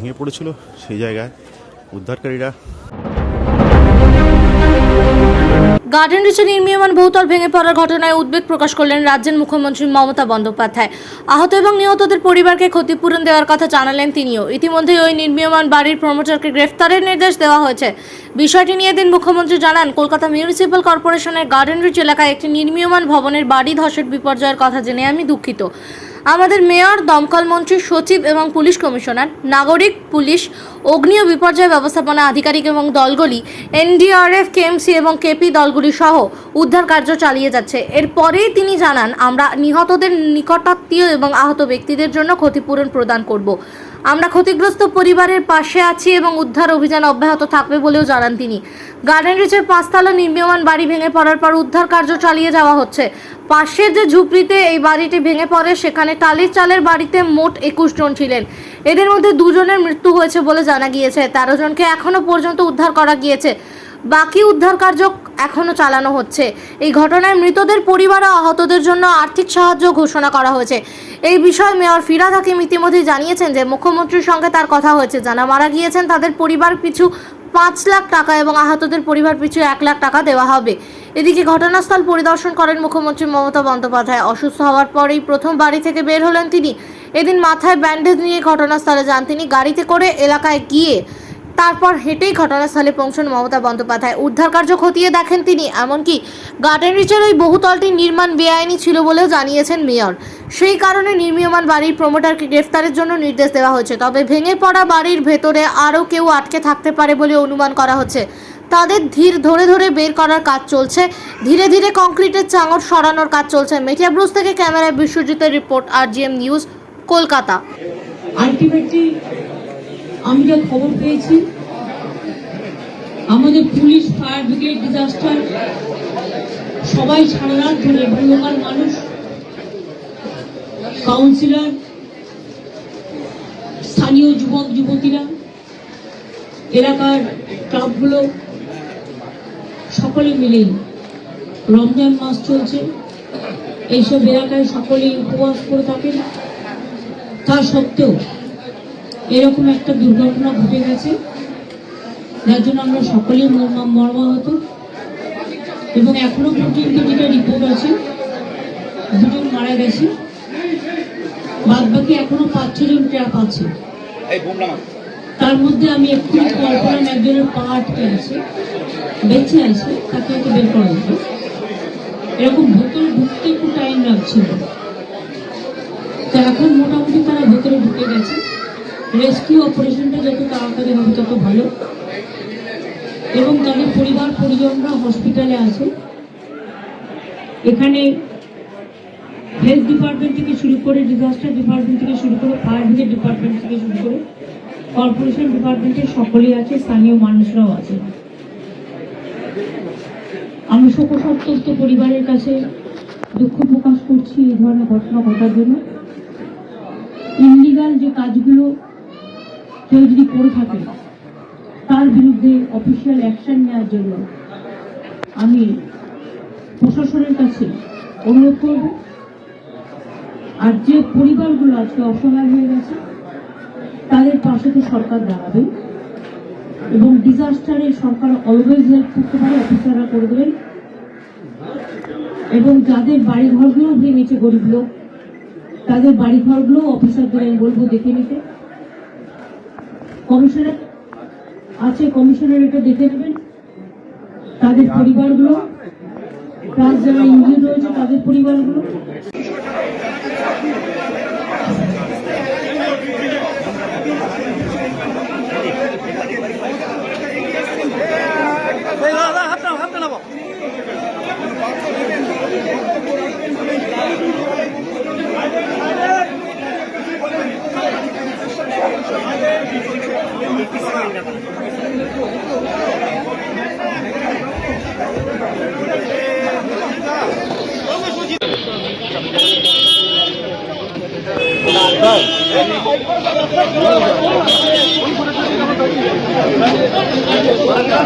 ভেঙে পড়েছিল সেই জায়গায়। উদ্ধারকারীরা গার্ডেন রিচে নির্মীয়মান বহুতল ভেঙে পড়ার ঘটনায় উদ্বেগ প্রকাশ করলেন রাজ্যের মুখ্যমন্ত্রী মমতা বন্দ্যোপাধ্যায়। আহত এবং নিহতদের পরিবারকে ক্ষতিপূরণ দেওয়ার কথা জানালেন তিনিও। ইতিমধ্যেই ওই নির্মীয়মান বাড়ির প্রমোটারকে গ্রেফতারের নির্দেশ দেওয়া হয়েছে। বিষয়টি নিয়ে দিন মুখ্যমন্ত্রী জানান, কলকাতা মিউনিসিপ্যাল কর্পোরেশনের গার্ডেন রিচ এলাকায় একটি নির্মীয়মান ভবনের বাড়ি ধসের বিপর্যয়ের কথা জেনে আমি দুঃখিত। আমাদের মেয়র, দমকল মন্ত্রী, সচিব এবং পুলিশ কমিশনার, নাগরিক, পুলিশ, অগ্নি ও বিপর্যয় ব্যবস্থাপনা আধিকারিক এবং দলগুলি, এনডিআরএফ, কেএমসি এবং কেপি দলগুলি সহ উদ্ধার কার্য চালিয়ে যাচ্ছে। এরপরেই তিনি জানান, আমরা নিহতদের নিকটাত্মীয় এবং আহত ব্যক্তিদের জন্য ক্ষতিপূরণ প্রদান করব। আমরা ক্ষতিগ্রস্ত পরিবারের পাশে আছি এবং উদ্ধার অভিযান অব্যাহত থাকবে বলেও জানান তিনি। গার্ডেন রিচের পাঁচতলা নির্মীয়মান বাড়ি ভেঙে পড়ার পর উদ্ধার কার্য চালিয়ে যাওয়া হচ্ছে। পাশের যে ঝুপড়িতে এই বাড়িটি ভেঙে পড়ে, সেখানে টালির চালের বাড়িতে মোট একুশ জন ছিলেন। এদের মধ্যে দুজনের মৃত্যু হয়েছে বলে জানা গিয়েছে। তেরো জনকে এখনও পর্যন্ত উদ্ধার করা গিয়েছে। বাকি উদ্ধার কার্য এখনও চালানো হচ্ছে। এই ঘটনায় মৃতদের পরিবার ও আহতদের জন্য আর্থিক সাহায্য ঘোষণা করা হয়েছে। এই বিষয়ে মেয়র ফিরাদ হাকিম ইতিমধ্যে জানিয়েছেন যে, মুখ্যমন্ত্রীর সঙ্গে তার কথা হয়েছে। যারা মারা গিয়েছেন, তাদের পরিবার পিছু পাঁচ লাখ টাকা এবং আহতদের পরিবার পিছু এক লাখ টাকা দেওয়া হবে। এদিকে ঘটনাস্থল পরিদর্শন করেন মুখ্যমন্ত্রী মমতা বন্দ্যোপাধ্যায়। অসুস্থ হওয়ার পরেই প্রথম বাড়ি থেকে বের হলেন তিনি। এদিন মাথায় ব্যান্ডেজ নিয়ে ঘটনাস্থলে যান তিনি। গাড়িতে করে এলাকায় গিয়ে তারপর হেঁটেই ঘটনাস্থলে পৌঁছন মমতা বন্দ্যোপাধ্যায়। উদ্ধার কার্য খতিয়ে দেখেন তিনি, এমনকি গার্ডেন রিচের ওই বহুতলটি নির্মাণ বেআইনি ছিল বলেও জানিয়েছেন মেয়র। সেই কারণে নির্মীয়মান বাড়ির প্রমোটারকে গ্রেফতারের জন্য নির্দেশ দেওয়া হয়েছে। তবে ভেঙে পড়া বাড়ির ভেতরে আরও কেউ আটকে থাকতে পারে বলে অনুমান করা হচ্ছে। তাদের ধীর ধরে ধরে বের করার কাজ চলছে। ধীরে ধীরে কংক্রিটের চাঙড় সরানোর কাজ চলছে। মেটিয়া ব্রুজ থেকে ক্যামেরায় বিশ্বজিতের report R news, Kolkata. Ultimately আমি যা খবর পেয়েছি, আমাদের পুলিশ, ফায়ার ব্রিগেড ডিজাস্টার সবাই সারা রাত ধরে এবং মানুষ কাউন্সিলর স্থানীয় যুবক, যুবতীরা, এলাকার ক্লাবগুলো, সকলে মিলেই রমজান মাস চলছে। এইসব এলাকায় সকলেই উপবাস করে থাকেন। তা সত্ত্বেও এরকম একটা দুর্ঘটনা ঘটে গেছে। যার জন্য আমরা সকলেই মর্মা- মর্মাহত। এবং এখনও পর্যন্ত যেটা রিপোর্ট আছে দুজন মারা গেছে। বাদ বাকি এখনও পাঁচ ছজন ট্র্যাপ আছে তার মধ্যে আমি একটু কল্পনা একজনের পা আটকে আছে বেঁচে আছে তাকে একটু বের করা যেত এরকম ভেতরে ঢুকতে একটু টাইম লাগছিল। তো এখন মোটামুটি তারা ভেতরে ঢুকে গেছে। রেস্কিউ অপারেশনটা যত তাড়াতাড়ি হবে, তত ভালো। এবং তাদের পরিবার, পরিজনরা হসপিটালে আছে। এখানে হেলথ ডিপার্টমেন্ট থেকে শুরু করে ডিজাস্টার ডিপার্টমেন্ট থেকে শুরু করে ফায়ার ব্রিগেড ডিপার্টমেন্ট থেকে শুরু করে কর্পোরেশন ডিপার্টমেন্টের সকলেই আছে, স্থানীয় মানুষরাও আছে। আমি শোকসন্তপ্ত পরিবারের কাছে দুঃখ প্রকাশ করছি এই ধরনের ঘটনা ঘটার জন্য। ইনলিগাল যে কাজগুলো কেউ যদি করে থাকে, তার বিরুদ্ধে অফিসিয়াল অ্যাকশন নেওয়ার জন্য আমি প্রশাসনের কাছে অনুরোধ করব। আর যে পরিবারগুলো আজকে অসহায় হয়ে গেছে, তাদের পাশে তো সরকার দাঁড়াবে এবং ডিজাস্টারে সরকার অলওয়েজ হেল্প করতে পারে অফিসাররা করে দেবেন এবং যাদের বাড়ি ঘরগুলো ভেঙেছে গরিব লোক, তাদের বাড়ি ঘরগুলো অফিসারদের আমি বলব, দেখে নিতে। কমিশনের আছে, কমিশনের এটা দেখে নেবেন। তাদের পরিবারগুলো, তার যারা ইঞ্জিন রয়েছে, তাদের পরিবারগুলো। হাত হাত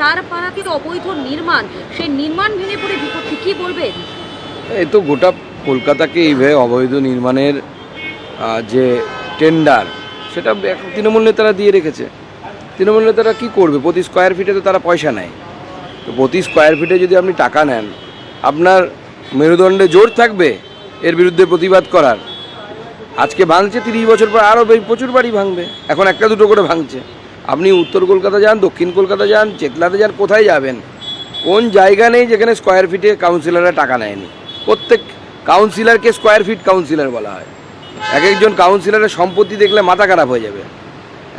তার পাড়াতে অবৈধ নির্মাণ সেই নির্মাণ ভেঙে পড়ে বলবেন? তো গোটা কলকাতাকে এইভাবে অবৈধ নির্মাণের যে টেন্ডার সেটা তৃণমূল নেতারা দিয়ে রেখেছে। তৃণমূল নেতারা কী করবে? প্রতি স্কোয়ার ফিটে তো তারা পয়সা নেয়। তো প্রতি স্কোয়ার ফিটে যদি আপনি টাকা নেন, আপনার মেরুদণ্ডে জোর থাকবে এর বিরুদ্ধে প্রতিবাদ করার। আজকে ভাঙছে তিরিশ বছর পর আরও প্রচুর বাড়ি ভাঙবে। এখন একটা দুটো করে ভাঙছে। আপনি উত্তর কলকাতা যান, দক্ষিণ কলকাতা যান, চেতলাতে যান, কোথায় যাবেন? কোন জায়গা নেই যেখানে স্কোয়ার ফিটে কাউন্সিলররা টাকা নেয়নি। প্রত্যেক কাউন্সিলরকে স্কোয়ার ফিট কাউন্সিলর বলা হয়। এক একজন কাউন্সিলরের সম্পত্তি দেখলে মাথা খারাপ হয়ে যাবে।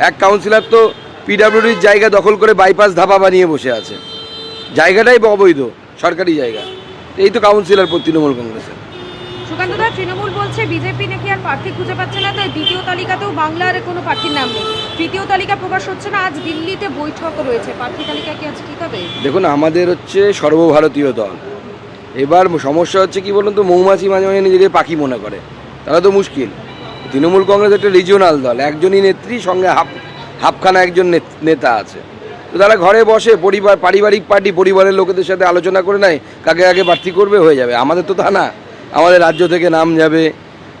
এক কাউন্সিলর তো পিডাব্লিউডির জায়গা দখল করে বাইপাস ধাবা বানিয়ে বসে আছে। জায়গাটাই অবৈধ, সরকারি জায়গা। এই তো কাউন্সিলর তৃণমূল কংগ্রেসের। সুকান্ত দা তৃণমূল বলছে বিজেপি নাকি আর প্রার্থী খুঁজে পাচ্ছে না, তাই দ্বিতীয় তালিকাতেও বাংলার কোনো প্রার্থীর নাম নেই। তৃতীয় তালিকা প্রকাশ হচ্ছে না, আজ দিল্লিতে বৈঠক রয়েছে। প্রার্থী তালিকা কি আজ ঠিক হবে দেখুন, আমাদের হচ্ছে সর্বভারতীয় দল। এবার সমস্যা হচ্ছে কি বলুন তো, মৌমাছি মাঝে মাঝে নিজেকে পাখি মনে করে। তারা তো মুশকিল। তৃণমূল কংগ্রেস একটা রিজিওনাল দল, একজনই নেত্রী, সঙ্গে হাফ, হাফখানা একজন নেত- নেতা আছে। তো তারা ঘরে বসে পরিবার, পারিবারিক পার্টি, পরিবারের লোকেদের সাথে আলোচনা করে নেয়, কাকে আগে প্রার্থী করবে হয়ে যাবে। আমাদের তো তা না। আমাদের রাজ্য থেকে নাম যাবে,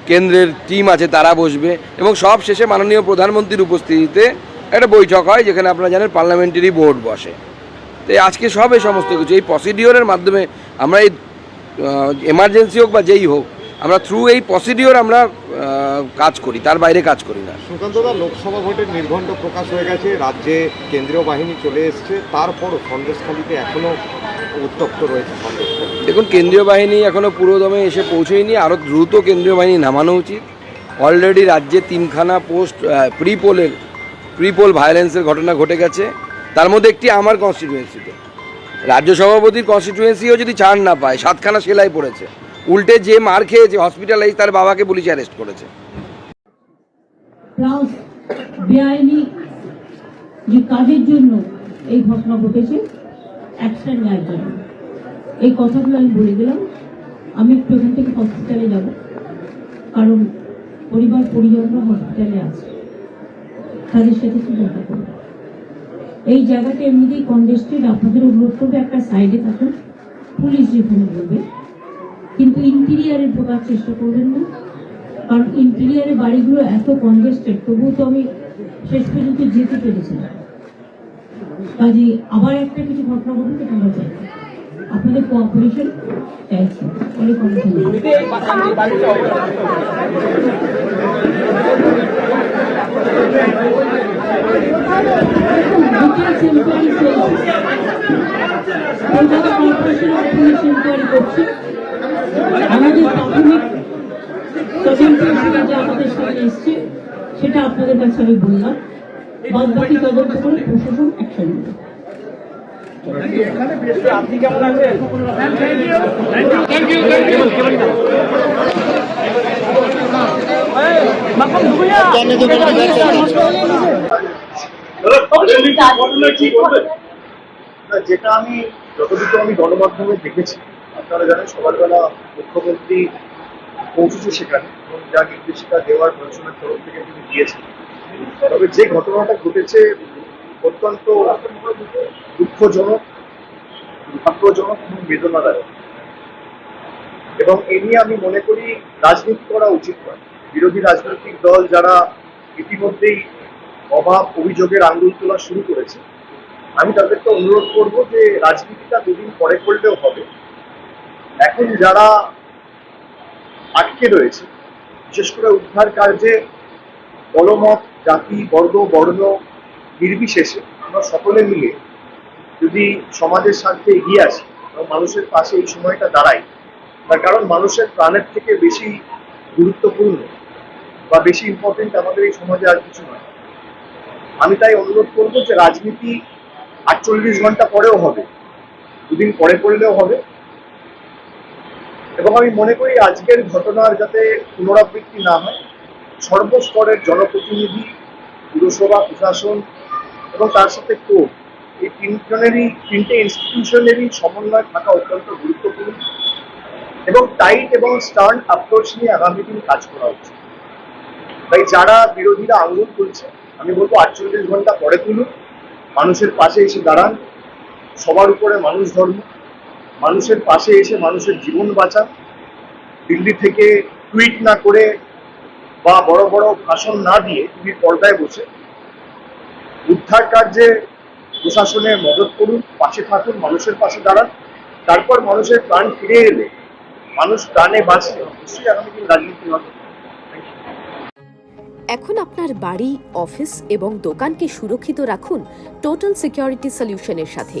কেন্দ্রের টিম আছে, তারা বসবে এবং সব শেষে মাননীয় প্রধানমন্ত্রীর উপস্থিতিতে একটা বৈঠক হয় যেখানে আপনারা জানেন পার্লামেন্টারি বোর্ড বসে। তো আজকে সব এই সমস্ত কিছু, এই প্রসিডিওরের মাধ্যমে আমরা এই এমার্জেন্সি হোক বা যেই হোক, আমরা থ্রু এই প্রসিডিওর আমরা কাজ করি, তার বাইরে কাজ করি না। সুকান্তদা লোকসভা ভোটের নির্ঘণ্ট প্রকাশ হয়ে গেছে, রাজ্যে কেন্দ্রীয় বাহিনী চলে এসছে, তারপরও সন্দেশখালীতে এখনও উত্তপ্ত রয়েছে দেখুন কেন্দ্রীয় বাহিনী এখনও পুরোদমে এসে পৌঁছেয়নি আরও দ্রুত কেন্দ্রীয় বাহিনী নামানো উচিত। অলরেডি রাজ্যে তিনখানা পোস্ট প্রি পোলের প্রি পোল ভায়োলেন্সের ঘটনা ঘটে গেছে। তার মধ্যে একটি আমার কনস্টিটিউয়েন্সিতে রাজ্য সভাপতির কনস্টিটিউয়েন্সিও যদি ছাড় না পায় সাতখানা সেলাই পড়েছে। উল্টে যে মার খেয়েছে হসপিটালাইজ তার বাবাকে পুলিশ অ্যারেস্ট করেছে। বেআইনি যে কাজের জন্য এই ঘটনা ঘটেছে অ্যাকশন নেওয়ার জন্য। এই কথাগুলো আমি বলে দিলাম। আমি একটু এখান থেকে হসপিটালে যাব। কারণ পরিবার পরিজনরা হসপিটালে আছে। তাদের সাথে দেখা করব। এই জায়গাটা এমনিতেই কনজেস্টেড আপনাদের অনুরোধ করবে একটা সাইডে থাকুন। পুলিশ যেখানে বলবে। কিন্তু ইন্টেরিয়ারে ঢোকার চেষ্টা করবেন না। কারণ ইন্টেরিয়ারে বাড়িগুলো এত কনজেস্টেড তবুও তো আমি শেষ পর্যন্ত যেতে পেরেছিলাম কাজে আবার একটা কিছু ঘটনা ঘটবে তোমরা চাই। আপনাদের কোঅপারেশন চাইছি অনেক আমাদের যা আমাদের সেটা আপনাদের কাছে আমি বললাম। প্রশাসন অ্যাকশন যেটা আমি যতটুকু আমি গণমাধ্যমে দেখেছি আপনারা জানেন সকালবেলা মুখ্যমন্ত্রী পৌঁছেছে সেখানে এবং যা নির্দেশিকা দেওয়ার প্রশাসনের তরফ থেকে তিনি দিয়েছেন তবে যে ঘটনাটা ঘটেছে অত্যন্ত দুঃখজনক, দুর্ভাগ্যজনক এবং বেদনাদায়ক। এবং এ নিয়ে আমি মনে করি রাজনীতি করা উচিত নয়। বিরোধী রাজনৈতিক দল যারা ইতিমধ্যেই অভাব, অভিযোগের আঙ্গুল তোলা শুরু করেছে, আমি তাদেরকে অনুরোধ করব যে রাজনীতিটা দুদিন পরে করলেও হবে। এখন যারা আটকে রয়েছে, বিশেষ করে উদ্ধার কার্যে দলমত জাতি, বর্গ, বর্ণ নির্বিশেষে আমরা সকলে মিলে যদি সমাজের স্বার্থে এগিয়ে আসি, এবং মানুষের পাশে এই সময়টা দাঁড়াই, তার কারণ মানুষের প্রাণের থেকে বেশি গুরুত্বপূর্ণ বা বেশি ইম্পর্টেন্ট আমাদের এই সমাজে আর কিছু নয়। আমি তাই অনুরোধ করব যে রাজনীতি আটচল্লিশ ঘণ্টা পরেও হবে, দুদিন পরে করলেও হবে। এবং আমি মনে করি আজকের ঘটনার যাতে পুনরাবৃত্তি না হয় সর্বস্তরের জনপ্রতিনিধি, পুরসভা প্রশাসন এবং তার সাথে কোর্ট। এই তিনজনেরই, তিনটে ইনস্টিটিউশনেরই সমন্বয় থাকা অত্যন্ত গুরুত্বপূর্ণ এবং টাইট এবং স্টার্ন অ্যাপ্রোচ নিয়ে আগামী দিন কাজ করা উচিত তাই যারা বিরোধীরা আঙুল তুলছে আমি বলব আটচল্লিশ ঘণ্টা পরে তুলুন, মানুষের পাশে এসে দাঁড়ান, সবার উপরে মানুষ ধর্ম, মানুষের পাশে এসে মানুষের জীবন বাঁচান, দিল্লি থেকে টুইট না করে বা বড় বড় ভাষণ না দিয়ে টিভির পর্দায় বসে উদ্ধার কার্যে প্রশাসনের মদত করুন, পাশে থাকুন, মানুষের পাশে দাঁড়ান। তারপর মানুষের প্রাণ ফিরে এলে মানুষ প্রাণে বাঁচলে অবশ্যই আগামী দিন রাজনীতি হবে। এখন আপনার বাড়ি, অফিস এবং দোকানকে সুরক্ষিত রাখুন টোটাল সিকিউরিটি সলিউশনের সাথে।